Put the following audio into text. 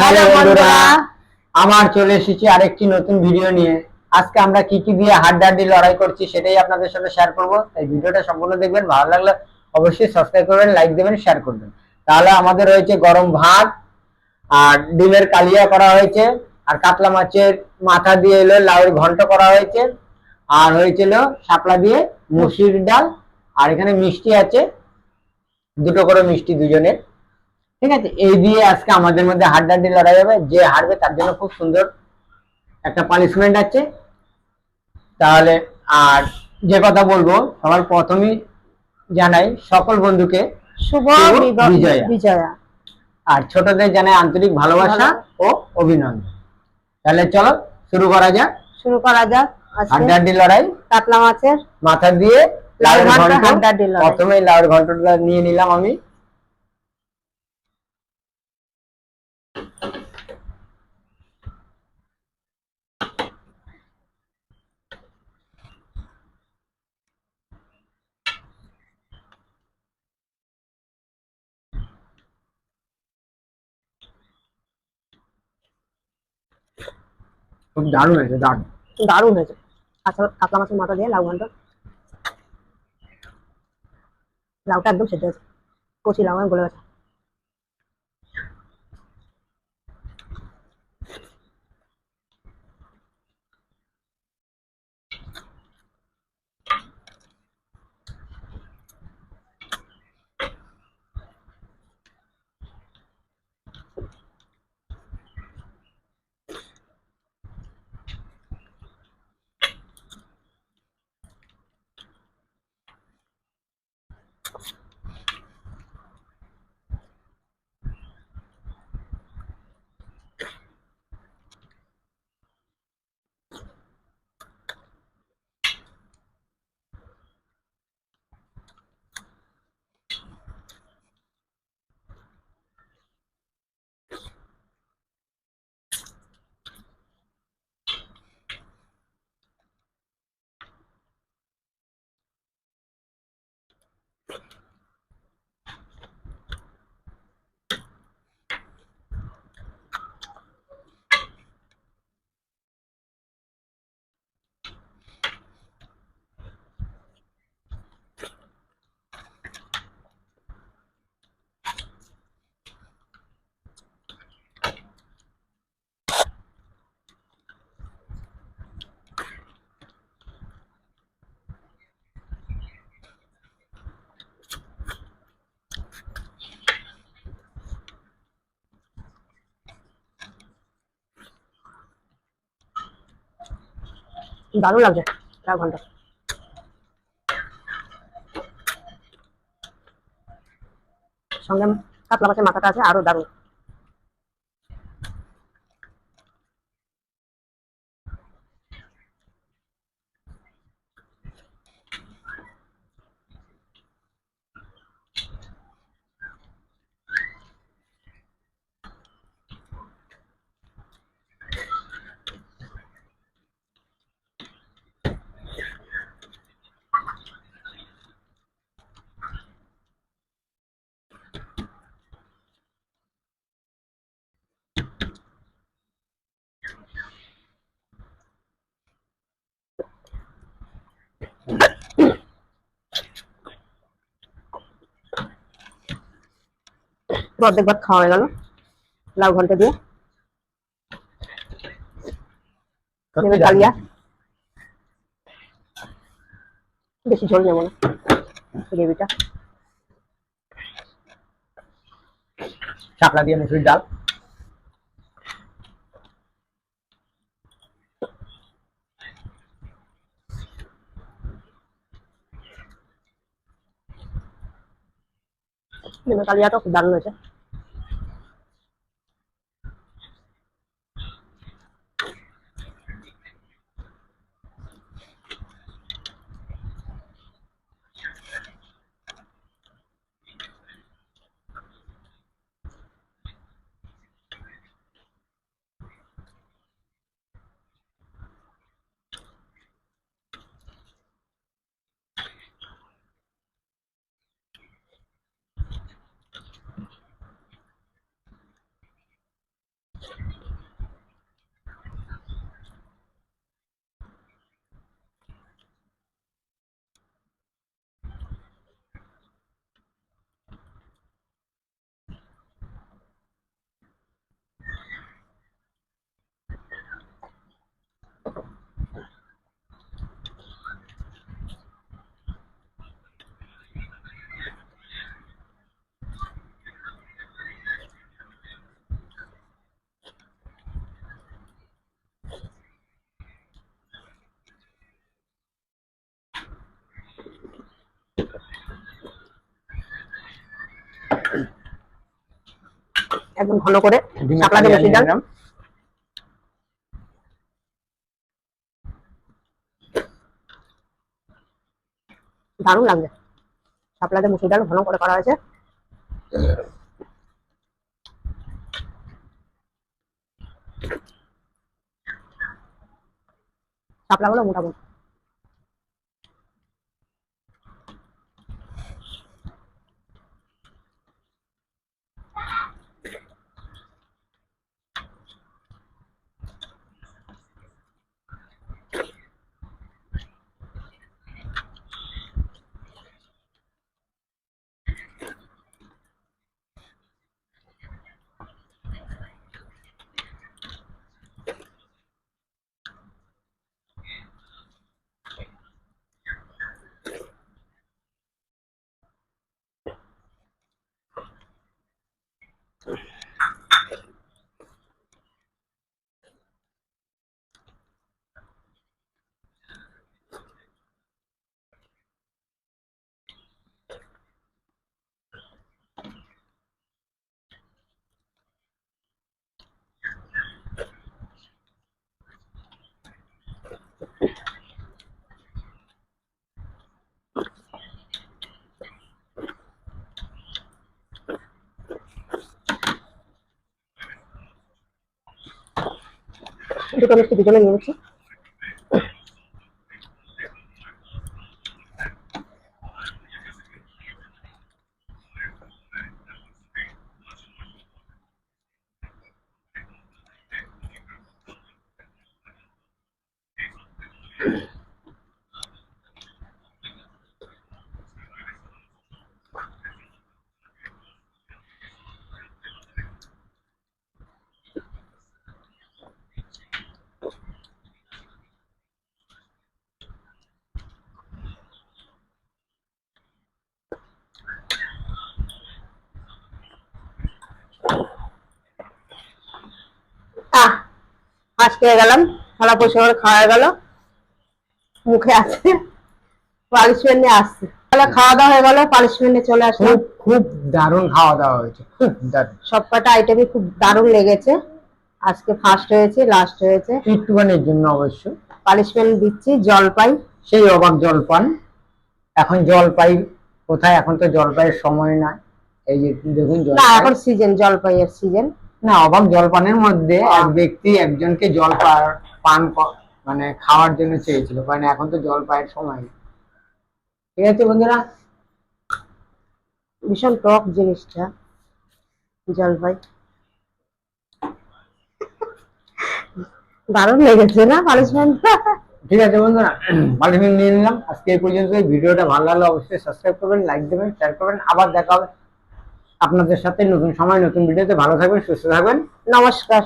Hello বন্ধুরা আমার চলে এসেছি আরেকটি নতুন ভিডিও নিয়ে। আজকে আমরা কি কি দিয়ে হাড্ডাহাড্ডি লড়াই করছি সেটাই আপনাদের সাথে শেয়ার করব। তাই ভিডিওটা সম্পূর্ণ দেখবেন ভালো লাগলে অবশ্যই সাবস্ক্রাইব করবেন লাইক দেবেন শেয়ার করবেন। তাহলে আমাদের রয়েছে গরম ভাত আর ডিমের কালিয়া করা হয়েছে আর কাতলা মাছের মাথা দিয়ে এলো লাউয়ের ঘন্ট করা হয়েছে আর হয়েছিল শাপলা দিয়ে মুসুর ডাল আর এখানে মিষ্টি আছে দুটো করে মিষ্টি দুজনের। ঠিক আছে? এই দিয়ে আজকে আমাদের মধ্যে হাড্ডাহাড্ডি লড়াই হবে। যে হারবে তার জন্য খুব সুন্দর একটা পানিশমেন্ট আছে। তাহলে আর যে কথা বলব সবার প্রথমেই জানাই সকল বন্ধুকে শুভ বিজয়া। আর ছোটদের জানাই আন্তরিক ভালোবাসা ও অভিনন্দন। তাহলে চলো শুরু করা যাক। শুরু করা যাক আজকে। হাড্ডাহাড্ডি লড়াই। কাতলা মাছের মাথা দিয়ে ঘন্ট, ঘন্ট। প্রথমে লাউয়ের ঘন্টটা নিয়ে নিলাম আমি। খুব দারুণ হয়েছে, দারুণ। দারুণ হয়েছে। কাঁচা কাতলা মাছের মাথা দিয়ে লাউ ঘন্ট। লাউটা একদম সেদ্ধ আছে কচি লাউ গলে গেছে। দারুণ লাগছে। চার ঘণ্টা। সঙ্গে কাতলা মাছের মাথাটা আছে আরও দারুণ। অর্ধেক ভাত খাওয়া হয়ে গেল। লাউ ঘণ্টা দিয়ে। কালিয়া বেশি ঝোল নেব না। গ্রেভিটা। শাপলা দিয়ে মুসুরির ডাল। কালিয়াটা খুব দারুণ হয়েছে। একদম ঘন করে শাপলা দিয়ে মসুর ডাল দারুণ লাগছে শাপলাতে মুসুর ডাল ঘন করে করা হয়েছে। শাপলাগুলো মোটামুটি। দুটো মিষ্টি দুজনে হাঁস পেয়ে গেলাম থালা পরিষ্কার করে খাওয়া গেল। মুখে আছে। পালিশমেন্ট নিয়ে আসছে। তাহলে খাওয়া দাওয়া হয়ে গেল পালিশমেন্ট নিয়ে চলে আসলাম। খুব দারুণ খাওয়া দাওয়া হয়েছে। খুব দারুণ। সব কটা আইটেমই খুব দারুণ লেগেছে। আজকে ফার্স্ট হয়েছে লাস্ট হয়েছে। একটুখানির জন্য অবশ্য। পালিশমেন্ট দিচ্ছি জলপাই সেই অবাক জলপান এখন জলপাই কোথায়? এখন তো জলপাইয়ের সময় না এই যে দেখুন না এখন সিজন জলপাইয়ের সিজন না অবাক জলপানের মধ্যে এক ব্যক্তি একজনকে জল পান মানে খাওয়ার জন্য চেয়েছিল কারণ এখন তো জল পায়ের সময়। নেই। ঠিক আছে বন্ধুরা? ভীষণ টক জিনিসটা জলপাই। দারুণ লেগেছে না পালিশমেন্টটা ঠিক আছে বন্ধুরা পালিশমেন্ট নিয়ে নিলাম। আজকে এই পর্যন্ত ভিডিওটা ভালো লাগলে অবশ্যই সাবস্ক্রাইব করবেন লাইক দেবেন শেয়ার করবেন। আবার দেখা হবে। আপনাদের সাথে নতুন সময় নতুন ভিডিওতে ভালো থাকবেন সুস্থ থাকবেন। নমস্কার।